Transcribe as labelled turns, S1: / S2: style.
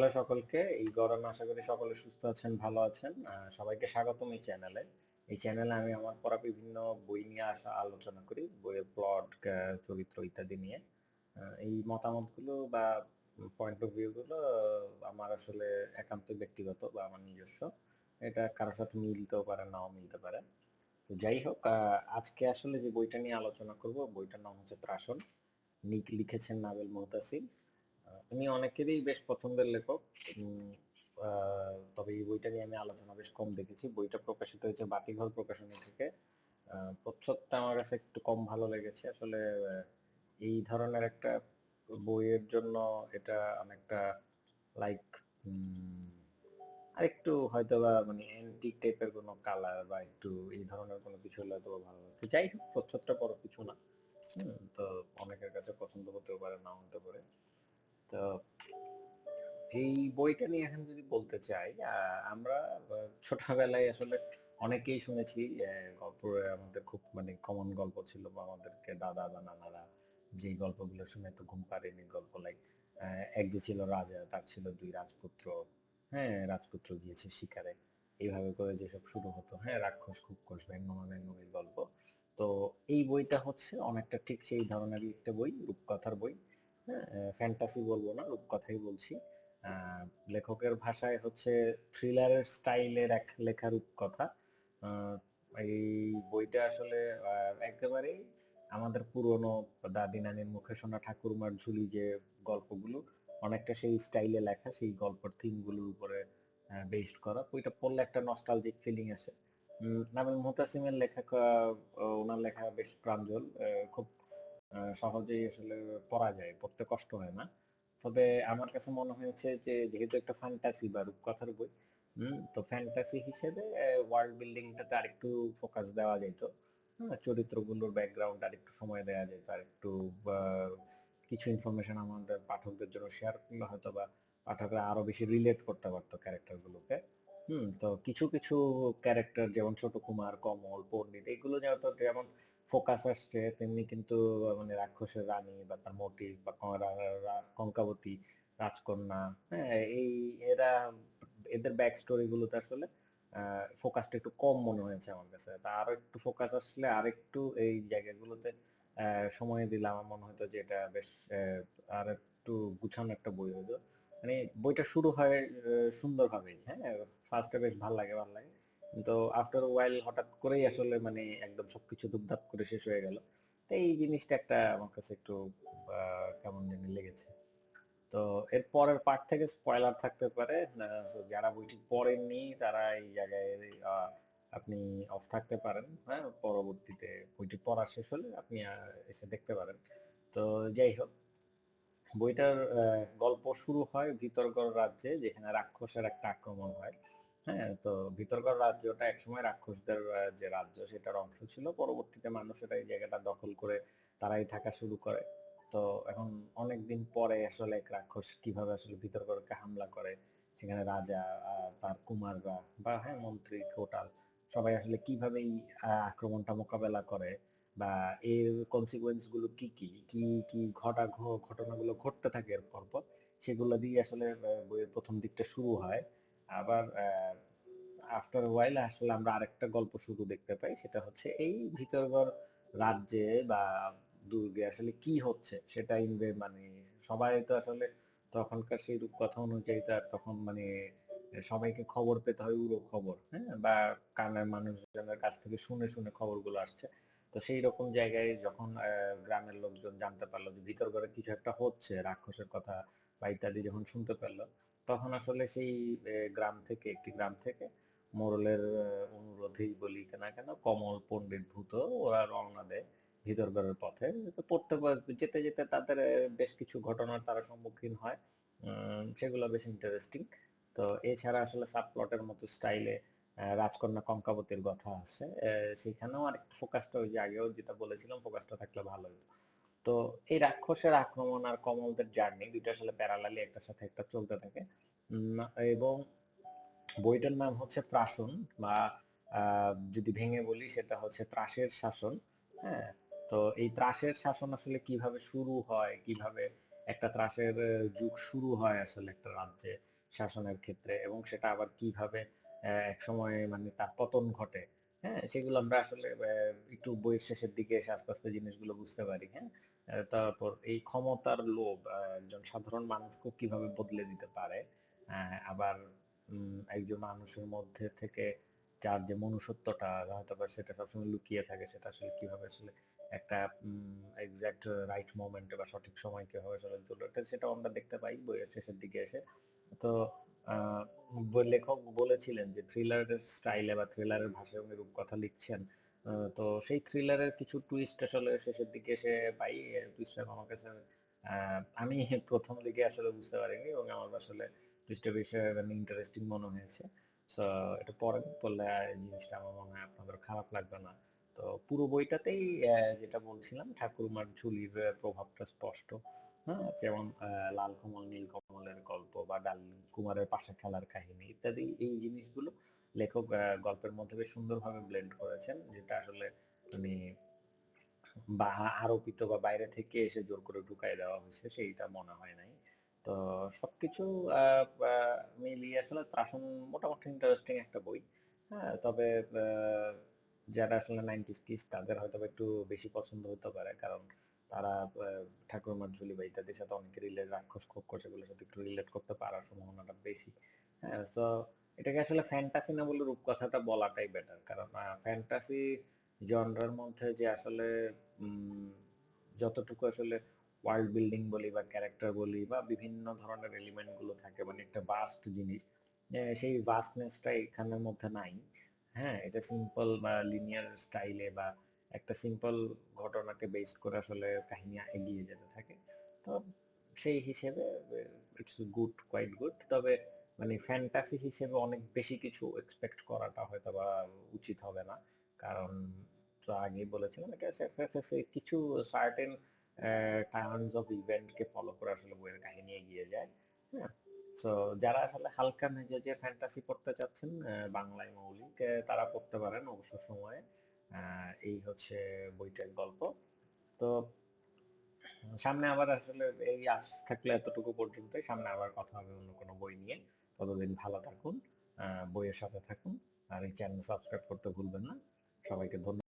S1: Hello সকলকে এই গরমে আশা করি সকলে সুস্থ আছেন ভালো আছেন। সবাইকে স্বাগতম এই চ্যানেলে। এই চ্যানেলে আমি আমার পড়া বিভিন্ন বই নিয়ে আসা আলোচনা করি বইয়ের প্লট চরিত্র ইত্যাদি নিয়ে। এই মতামতগুলো বা পয়েন্ট অফ ভিউ গুলো আহ, আমার আসলে একান্ত ব্যক্তিগত বা আমার নিজস্ব। এটা কারোর সাথে মিলতেও পারে নাও মিলতে পারে। তো যাই হোক আজকে আসলে যে বইটা নিয়ে আলোচনা করব বইটার নাম হচ্ছে ত্রাসন। লিখেছেন নাবেল মুহতাসিম। আহ, অনেকেরই বেশ পছন্দের লেখক। তবে এই বইটা নিয়ে আমি আলোচনা বেশ কম দেখেছি। বইটা প্রকাশিত হয়েছে বাতিঘর প্রকাশনী থেকে। প্রচ্ছদটা আমার কাছে একটু কম ভালো লেগেছে। আসলে এই ধরনের একটা বইয়ের জন্য এটা অনেকটা লাইক আর একটু হয়তো বা মানে অ্যান্টিক টাইপের কোনো কালার বা একটু এই ধরনের কোনো কিছু হলে হয়তো ভালো লাগতো। যাই হোক প্রচ্ছদটা বড় কিছু না। তো অনেকের কাছে পছন্দ হতেও পারে নাও হতে পারে। তো এই বইটা নিয়ে এখন যদি বলতে চাই আমরা ছোটবেলায় আসলে অনেকেই শুনেছি গল্প আমাদের খুব মানে কমন গল্প ছিল বা আমাদেরকে দাদা বা নানারা যে গল্পগুলো শুনে তো ঘুম পাড়েনি, গল্প লাইক এক যে ছিল রাজা, তার ছিল দুই রাজপুত্র হ্যাঁ রাজপুত্র গিয়েছে শিকারে। এইভাবে করে যেসব শুরু হতো হ্যাঁ রাক্ষস খুবকস ব্যঙ্গমা ব্যঙ্গমীর গল্প। তো এই বইটা হচ্ছে অনেকটা ঠিক সেই ধরনেরই একটা বই, রূপকথার বই। ফ্যান্টাসি বলব না রূপকথাই বলছি। লেখকের ভাষায় হচ্ছে থ্রিলারের স্টাইলের এক লেখা রূপকথা এই বইটা আসলে একেবারেই আমাদের পুরনো দাদি নানির মুখে শোনা ঠাকুরমার ঝুলি যে গল্পগুলো, অনেকটা সেই স্টাইলে লেখা, সেই গল্পের থিমগুলোর উপরে বেসড করা। বইটা পড়লে একটা নস্টালজিক ফিলিং আসে। নাবিল মুহতাসিমের লেখা ওনার লেখা বেশ প্রাঞ্জল খুব সহজেই আসলে পড়া যায় পড়তে কষ্ট হয় না। তবে আমার কাছে মনে হয়েছে যে যেহেতু একটা ফ্যান্টাসি বা রূপকথার বই তো ফ্যান্টাসি হিসেবে ওয়ার্ল্ড বিল্ডিংটাতে আরেকটু ফোকাস দেওয়া যেত হ্যাঁ চরিত্রগুলোর ব্যাকগ্রাউন্ড আর একটু সময় দেওয়া যেত আর একটু আহ, কিছু ইনফরমেশন আমাদের পাঠকদের জন্য শেয়ার করলে হয়তো বা পাঠকরা আরও বেশি রিলেট করতে পারতো ক্যারেক্টার গুলোকে। হুম, তো কিছু কিছু ক্যারেক্টার যেমন ছোট কুমার, কমল পণ্ডিত এগুলো যেহেতু যেমন ফোকাস আসছে, তেমনি কিন্তু মানে রাক্ষসের রানী বা তার মোটিভ বা কঙ্কাবতী, রাজকন্যা হ্যাঁ এই এরা, এদের ব্যাক স্টোরি গুলোতে আসলে ফোকাসটা একটু কম মনে হয়েছে আমার কাছে। তা আরও একটু ফোকাস আসলে আর একটু এই জায়গাগুলোতে সময় দিলে আমার মনে হতো যে এটা বেশ আর একটু গুছানো একটা বই হতো মানে বইটা শুরু হয় সুন্দর ভাবেই হ্যাঁ? ফার্স্টে বেশ ভালো লাগে ভালো লাগে। কিন্তু আফটার ওয়াইল হঠাৎ করেই আসলে মানে একদম সবকিছু দুপদাপ করে শেষ হয়ে গেল। তো এই জিনিসটা একটা আমার কাছে একটু কেমন জানি লেগেছে। তো এর পরের পার্ট থেকে স্পয়লার থাকতে পারে। যারা বইটি পড়েননি, তারা এই জায়গায় আপনি অফ থাকতে পারেন হ্যাঁ? পরবর্তীতে বইটি পড়া শেষ হলে আপনি এসে দেখতে পারেন। তো যাই হোক বইটার গল্প শুরু হয় ভিতরগড় রাজ্যে, যেখানে রাক্ষসের একটা আক্রমণ হয়। হ্যাঁ তো ভিতরগড় রাজ্যটা একসময় রাক্ষসদের যে রাজ্য সেটার অংশ ছিল, পরবর্তীতে মানুষেরা এই জায়গাটা দখল করে তারাই থাকা শুরু করে। তো এখন অনেকদিন পরে আসলে এক রাক্ষস কীভাবে আসলে ভিতরগড়কে হামলা করে, সেখানে রাজা তার কুমাররা বা হ্যাঁ মন্ত্রী টোটাল সবাই আসলে কীভাবে এই আক্রমণটা মোকাবেলা করে বা এর কনসিকুয়েন্সগুলো কি কি? কি কি ঘটা ঘটনাগুলো ঘটতে থাকে এর পরপর, সেগুলো দিয়ে আসলে বইয়ের প্রথম দিকটা শুরু হয়। আবার আফটার ওয়াইল আসলে আমরা আরেকটা গল্প শুরু দেখতে পাই, সেটা হচ্ছে এই ভিতরগড় রাজ্যে বা দুর্গে আসলে কি হচ্ছে, সেটা ইনভে মানে সবাই তো আসলে তখনকার সেই রূপকথা অনুযায়ী তার তখন মানে সবাইকে খবর পেতে হয় উড়ো খবর হ্যাঁ? বা কানের মানুষজনের কাছ থেকে শুনে শুনে খবরগুলো আসছে। তো সেই রকম জায়গায় যখন গ্রামের লোকজন জানতে পারল যে ভিতর ঘরে কিছু একটা হচ্ছে রাক্ষসের কথা বা ইত্যাদি যখন শুনতে পারল তখন আসলে সেই গ্রাম থেকে একটি গ্রাম থেকে মোড়লের আহ, অনুরোধেই বলি না কেন কমল পণ্ডিত ভূত ওরা রওনা দেয় ভিতর ভিতরগড়ের পথে। তো পড়তে যেতে যেতে তাদের বেশ কিছু ঘটনার তারা সম্মুখীন হয়। সেগুলো বেশ ইন্টারেস্টিং তো এছাড়া আসলে সাবপ্লটের মতো স্টাইলে রাজকন্যা কঙ্কাবতীর কথা আছে। সেখানেও আর একটু ফোকাসটা ওই যে আগেও যেটা বলেছিলাম ফোকাসটা থাকলে ভালো হতো। তো এই রাক্ষসের আক্রমণ আর কমলদের জার্নি দুইটা আসলে প্যারালালি একটার সাথে একটা চলতে থাকে। এবং বইটার নাম হচ্ছে ত্রাসন, বা যদি ভেঙে বলি, সেটা হচ্ছে ত্রাসের শাসন। হ্যাঁ তো এই ত্রাসের শাসন আসলে কীভাবে শুরু হয়, কীভাবে একটা ত্রাসের যুগ শুরু হয় আসলে একটা রাজ্যে শাসনের ক্ষেত্রে, এবং সেটা আবার কীভাবে এক সময় মানে তার পতন ঘটে। হ্যাঁ সেগুলো আমরা আসলে একটু বইয়ের শেষের দিকে এসে আস্তে আস্তে জিনিসগুলো বুঝতে পারি হ্যাঁ? তারপর এই ক্ষমতার লোভ একজন সাধারণ মানুষকে কীভাবে বদলে দিতে পারে? আবার একজন মানুষের মধ্যে থেকে যার যে মনুষ্যত্বটা হয়তো বা সেটা সবসময় লুকিয়ে থাকে, সেটা আসলে কীভাবে আসলে একটা এক্সাক্ট রাইট মোমেন্টে বা সঠিক সময় কীভাবে আসলে চলে সেটাও আমরা দেখতে পাই বইয়ের শেষের দিকে এসে। তো লেখক বলেছিলেন যে থ্রিলারের স্টাইলে বা থ্রিলারের ভাষায় উনি রূপকথা লিখছেন। তো সেই থ্রিলারের কিছু টুইস্ট আসলে শেষের দিকে এসে পাই টুইস্টটা আমার কাছে আমি প্রথম দিকে আসলে বুঝতে পারিনি এবং আমার আসলে টুইস্টটা বেশ ইন্টারেস্টিং মনে হয়েছে। সো এটা পড়েন পড়লে জিনিসটা আমার মনে হয় আপনাদের খারাপ লাগবে না। তো পুরো বইটাতেই যেটা বলছিলাম, ঠাকুরমার ঝুলির প্রভাবটা স্পষ্ট। হ্যাঁ যেমন লাল কমল, নীল কমলের গল্প বা ডাল কুমারের পাশা খেলার কাহিনী ইত্যাদি এই জিনিসগুলো লেখক গল্পের মধ্যে বেশ সুন্দরভাবে ব্লেন্ড করেছেন, যেটা আসলে মানে বা আরোপিত বা বাইরে থেকে এসে জোর করে ঢুকাই দেওয়া হয়েছে, সেইটা মনে হয় নাই। তো সবকিছু মিলিয়ে আসলে ত্রাসন মোটামুটি ইন্টারেস্টিং একটা বই। হ্যাঁ তবে যারা আসলে নাইনটিস কিস তাদের হয়তো একটু বেশি পছন্দ হতে পারে, কারণ তারা আহ, ঠাকুরমার ঝুলি বা ইত্যাদির সাথে অনেক রিলেট রাক্ষস খোক্ষস এগুলোর সাথে একটু রিলেট করতে পারার সম্ভাবনাটা বেশি। হ্যাঁ তো এটাকে আসলে ফ্যান্টাসি না বলে রূপকথাটা বলাটাই বেটার কারণ ফ্যান্টাসি জনরার মধ্যে যে আসলে যতটুকু আসলে ওয়ার্ল্ড বিল্ডিং বলি বা ক্যারেক্টার বলি বা বিভিন্ন ধরনের এলিমেন্টগুলো থাকে মানে একটা বাস্ট জিনিস সেই ভাস্টনেসটা এখানের মধ্যে নাই। হ্যাঁ এটা সিম্পল বা লিনিয়ার স্টাইলে বা একটা সিম্পল ঘটনাকে বেস করে আসলে কাহিনী এগিয়ে যেতে থাকে। তো সেই হিসেবে ইটস গুড কোয়াইট গুড তবে মানে ফ্যান্টাসি হিসেবে অনেক বেশি কিছু এক্সপেক্ট করাটা হয়তো বা উচিত হবে না। কারণ তো আগেই বলেছিলাম, এটা কিছু সার্টেন টার্মস অফ ইভেন্টকে ফলো করে আসলে বইয়ের কাহিনী এগিয়ে যায়। হ্যাঁ? তো যারা আসলে হালকা মেজাজে ফ্যান্টাসি পড়তে চাচ্ছেন বাংলায় মৌলিক তারা পড়তে পারেন অবসর সময়ে। এই হচ্ছে বইটার গল্প। তো, সামনে আবার আসলে এই আজ থাকলে এতটুকু পর্যন্তই। সামনে আবার কথা হবে অন্য কোনো বই নিয়ে। ততদিন ভালো থাকুন বইয়ের সাথে থাকুন। আর এই চ্যানেল সাবস্ক্রাইব করতে ভুলবেন না। সবাইকে ধন্যবাদ।